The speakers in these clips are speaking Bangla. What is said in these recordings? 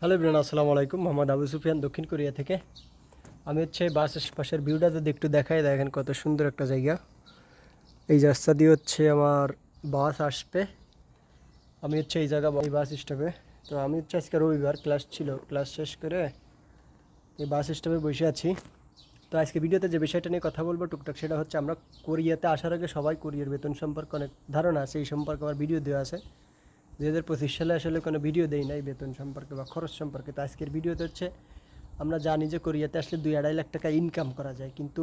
হ্যালো ইবরান আসসালামু আলাইকুম। মোহাম্মদ আবু সুফিয়ান, দক্ষিণ কোরিয়া থেকে। আমি হচ্ছে বাস পাশের ভিউটা যদি একটু দেখাই, দেখেন কত সুন্দর একটা জায়গা। এই রাস্তা দিয়ে হচ্ছে আমার বাস আসবে। আমি হচ্ছে এই জায়গা এই বাস স্টপে। তো আমি হচ্ছে আজকে রবিবার, ক্লাস ছিল, ক্লাস শেষ করে এই বাস স্টপে বসে আছি। তো আজকে ভিডিওতে যে বিষয়টা নিয়ে কথা বলব টুকটাক, সেটা হচ্ছে আমরা কোরিয়াতে আসার আগে সবাই কোরিয়ার বেতন সম্পর্কে অনেক ধারণা আছে, এই সম্পর্কে আমার ভিডিও দেওয়া আছে। দুই হাজার পঁচিশ সালে আসলে কোনো ভিডিও দেই নাই, বেতন সম্পর্কে বা খরচ সম্পর্কে। তো আজকের ভিডিওতে হচ্ছে, আমরা জানি যে কোরিয়াতে আসলে দুই আড়াই লাখ টাকা ইনকাম করা যায়। কিন্তু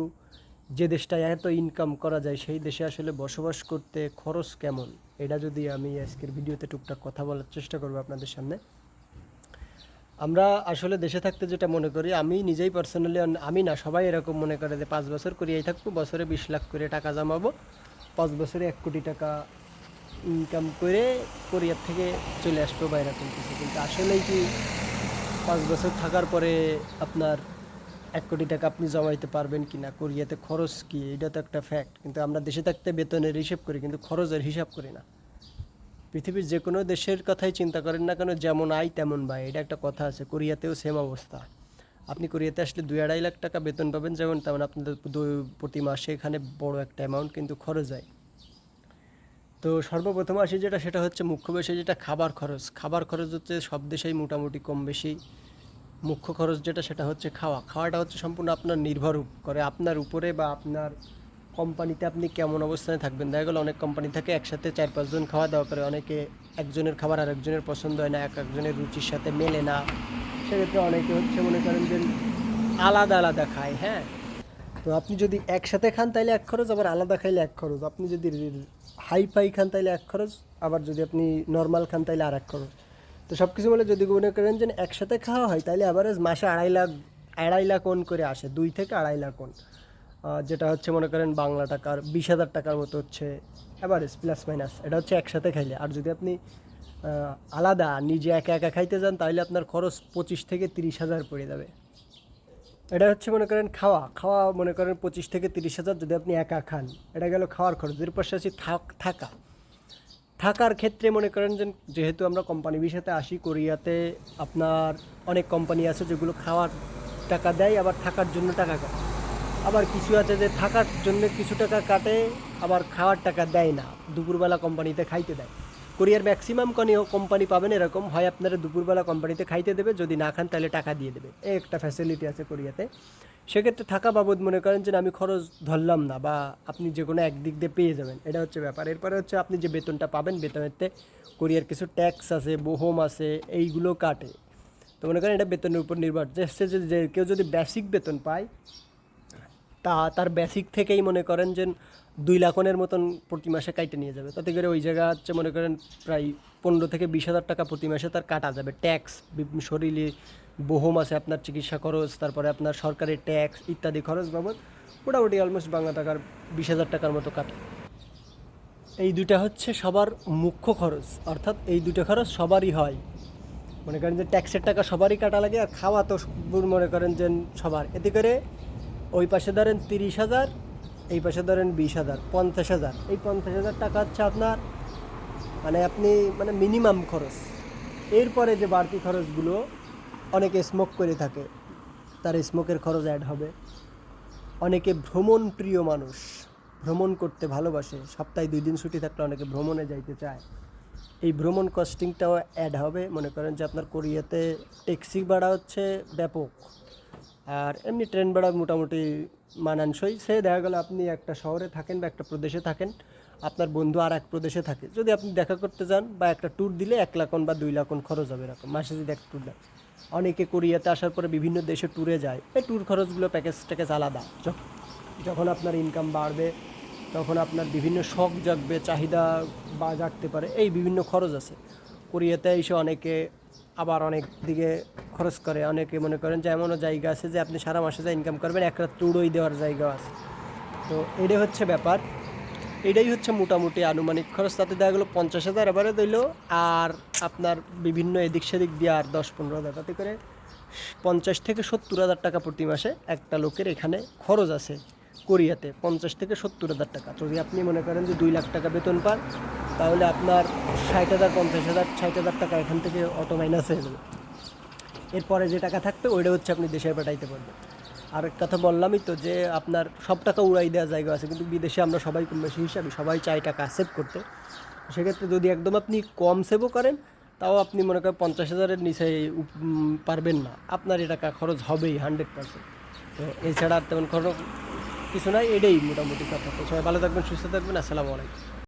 যে দেশটায় এত ইনকাম করা যায়, সেই দেশে আসলে বসবাস করতে খরচ কেমন? এটা যদি আমি আজকের ভিডিওতে টুকটাক কথা বলার চেষ্টা করব আপনাদের সামনে। আমরা আসলে দেশে থাকতে যেটা মনে করি, আমি নিজেই পার্সোনালি আমি না, সবাই এরকম মনে করে যে পাঁচ বছর করিয়াই থাকব, বছরে বিশ লাখ করে টাকা জমাবো, পাঁচ বছরে এক কোটি টাকা ইনকাম করে কোরিয়ার থেকে চলে আসব বা এরকম কিন্তু আসলেই কি পাঁচ বছর থাকার পরে আপনার এক কোটি টাকা আপনি জমাইতে পারবেন কি না কোরিয়াতে খরচ কি, এটা তো একটা ফ্যাক্ট কিন্তু আমরা দেশে থাকতে বেতনের হিসেব করি, কিন্তু খরচের হিসাব করি না। পৃথিবীর যে কোনো দেশের কথাই চিন্তা করেন না কেন, যেমন আয় তেমন ব্যয়, এটা একটা কথা আছে কোরিয়াতেও সেম অবস্থা। আপনি কোরিয়াতে আসলে দুই আড়াই লাখ টাকা বেতন পাবেন, যেমন তেমন আপনাদের প্রতি মাসে এখানে বড় একটা অ্যামাউন্ট কিন্তু খরচ হয়। তো সর্বপ্রথম আসি যেটা, সেটা হচ্ছে মুখ্য বিষয় যেটা খাবার খরচ। খাবার খরচ হচ্ছে সব দেশেই মোটামুটি কম বেশি। মুখ্য খরচ যেটা, সেটা হচ্ছে খাওয়া। খাওয়াটা হচ্ছে সম্পূর্ণ আপনার নির্ভর করে আপনার উপরে বা আপনার কোম্পানিতে আপনি কেমন অবস্থানে থাকবেন। দেখা গেলো অনেক কোম্পানি থাকে একসাথে চার পাঁচজন খাওয়া দাওয়া করে, অনেকে একজনের খাবার আর একজনের পছন্দ হয় না, এক একজনের রুচির সাথে মেলে না। সেক্ষেত্রে অনেকে হচ্ছে মনে করেন যে আলাদা আলাদা খায় হ্যাঁ? তো আপনি যদি একসাথে খান তাহলে এক খরচ, আবার আলাদা খাইলে এক খরচ। আপনি যদি হাই ফাই খান তাহলে এক খরচ, আবার যদি আপনি নর্মাল খান তাহলে আর এক খরচ। তো সব কিছু মিলে যদি মনে করেন যে একসাথে খাওয়া হয় তাহলে অ্যাভারেজ মাসে আড়াই লাখ আড়াই লাখ ওন করে আসে, দুই থেকে আড়াই লাখ ওন যেটা হচ্ছে মনে করেন বাংলা টাকার বিশ হাজার টাকার মতো হচ্ছে অ্যাভারেজ প্লাস মাইনাস এটা হচ্ছে একসাথে খাইলে। আর যদি আপনি আলাদা, নিজে একা একা খাইতে যান তাহলে আপনার খরচ পঁচিশ থেকে তিরিশ হাজার পড়ে যাবে। এটা হচ্ছে মনে করেন খাওয়া খাওয়া মনে করেন পঁচিশ থেকে তিরিশ হাজার যদি আপনি একা খান, এটা গেল খাওয়ার খরচ। এর পাশে আছে থাক, থাকা। থাকার ক্ষেত্রে মনে করেন যে, যেহেতু আমরা কোম্পানি বিষয়তে আসি, কোরিয়াতে আপনার অনেক কোম্পানি আছে যেগুলো খাওয়ার টাকা দেয়, আবার থাকার জন্য টাকা কাটে। আবার কিছু আছে যে থাকার জন্য কিছু টাকা কাটে, আবার খাওয়ার টাকা দেয় না। দুপুরবেলা কোম্পানিতে খাইতে দেয়। কোরিয়ার ম্যাক্সিমাম কোম্পানি পাবেন এরকম। হয় আপনারা দুপুরবেলা কোম্পানিতে খাইতে দেবে, যদি না খান তাহলে টাকা দিয়ে দেবে। এই একটা ফ্যাসিলিটি আছে কোরিয়াতে। সেক্ষেত্রে থাকা বাবদ মনে করেন যে, আমি খরচ ধরলাম না বা আপনি যে কোনো একদিক দিয়ে পেয়ে যাবেন। এটা হচ্ছে ব্যাপার। এরপরে হচ্ছে আপনি যে বেতনটা পাবেন, বেতনেতে কোরিয়ার কিছু ট্যাক্স আছে বোহম আছে, এইগুলো কাটে। তো মনে করেন এটা বেতনের উপর নির্ভর। যে সে যদি- কেউ যদি বেসিক বেতন পায়, তা তার বেসিক থেকেই মনে করেন যে দুই লাখনের মতন প্রতি মাসে কাইটে নিয়ে যাবে। তাতে করে ওই জায়গা হচ্ছে মনে করেন প্রায় পনেরো থেকে বিশ হাজার টাকা প্রতি মাসে তার কাটা যাবে। ট্যাক্স শরীরে বহম আছে, আপনার চিকিৎসা খরচ, তারপরে আপনার সরকারি ট্যাক্স ইত্যাদি খরচ বাবদ মোটামুটি অলমোস্ট বাংলা টাকার বিশ হাজার টাকার মতো কাটে। এই দুইটা হচ্ছে সবার মুখ্য খরচ। অর্থাৎ এই দুটো খরচ সবারই হয়। মনে করেন যে ট্যাক্সের টাকা সবারই কাটা লাগে আর খাওয়া তো মনে করেন যে সবার। এতে করে ওই পাশে ধরেন তিরিশ হাজার এই পাশে ধরেন বিশ হাজার, পঞ্চাশ হাজার। এই পঞ্চাশ হাজার টাকা হচ্ছে আপনার মানে আপনি মানে মিনিমাম খরচ। এরপরে যে বাড়তি খরচগুলো অনেকে স্মোক করে থাকে, তার স্মোকের খরচ অ্যাড হবে। অনেকে ভ্রমণ প্রিয় মানুষ, ভ্রমণ করতে ভালোবাসে, সপ্তাহে দুই দিন ছুটি থাকলে অনেকে ভ্রমণে যাইতে চায়। এই ভ্রমণ কস্টিংটাও অ্যাড হবে। মনে করেন যে আপনার কোরিয়াতে ট্যাক্সি ভাড়া হচ্ছে ব্যাপক। আর এমনি ট্রেন ভাড়া মোটামুটি মানানসই সে, দেখা গেল আপনি একটা শহরে থাকেন বা একটা প্রদেশে থাকেন, আপনার বন্ধু আর এক প্রদেশে থাকে। যদি আপনি দেখা করতে যান বা একটা ট্যুর দিলে এক লাখ বা দুই লাখ খরচ হবে এরকম, মাসে যদি একটা ট্যুর দেন। অনেকে কোরিয়াতে আসার পরে বিভিন্ন দেশে ট্যুরে যায়, এই ট্যুর খরচগুলো প্যাকেজ ট্যাকেজ আলাদা। যখন আপনার ইনকাম বাড়বে, তখন আপনার বিভিন্ন শখ জাগবে, চাহিদা বা জাগতে পারে, এই বিভিন্ন খরচ আছে। কোরিয়াতে এসে অনেকে আবার অনেক দিকে খরচ করে। অনেকে মনে করেন যে এমনও জায়গা আছে যে আপনি সারা মাসে যা ইনকাম করবেন, এক রাত ট্যুরই দেওয়ার জায়গা আছে। তো এটাই হচ্ছে ব্যাপার। এটাই হচ্ছে মোটামুটি আনুমানিক খরচ। তাতে দেখা গেলো পঞ্চাশ হাজার এবারে দিল, আর আপনার বিভিন্ন এদিক সেদিক দিয়ে আর দশ পনেরো হাজার। তাতে করে পঞ্চাশ থেকে সত্তর হাজার টাকা প্রতি মাসে একটা লোকের এখানে খরচ আছে কোরিয়াতে। পঞ্চাশ থেকে সত্তর হাজার টাকা। যদি আপনি মনে করেন যে দুই লাখ টাকা বেতন পান তাহলে আপনার ষাট হাজার, পঞ্চাশ হাজার, ষাট হাজার টাকা এখান থেকে অটো মাইনাস হয়ে যাবে। এরপরে যে টাকা থাকবে, ওইটা হচ্ছে আপনি দেশে পাঠাইতে পারবেন। আর এক কথা বললামই তো যে আপনার সব টাকা উড়াই দেওয়ার জায়গা আছে, কিন্তু বিদেশে আমরা সবাই কম বেশি হিসাবে সবাই চাই টাকা সেভ করতে। সেক্ষেত্রে যদি একদম আপনি কম সেভও করেন, তাও আপনি মনে করেন পঞ্চাশ হাজারের নিচে পারবেন না। আপনার এ টাকা খরচ হবেই, হান্ড্রেড পার্সেন্ট। তো এছাড়া আর তেমন খরচ কিছু নাই, এটাই মোটামুটি কথা। তো সবাই ভালো থাকবেন, সুস্থ থাকবেন, আসসালামু আলাইকুম।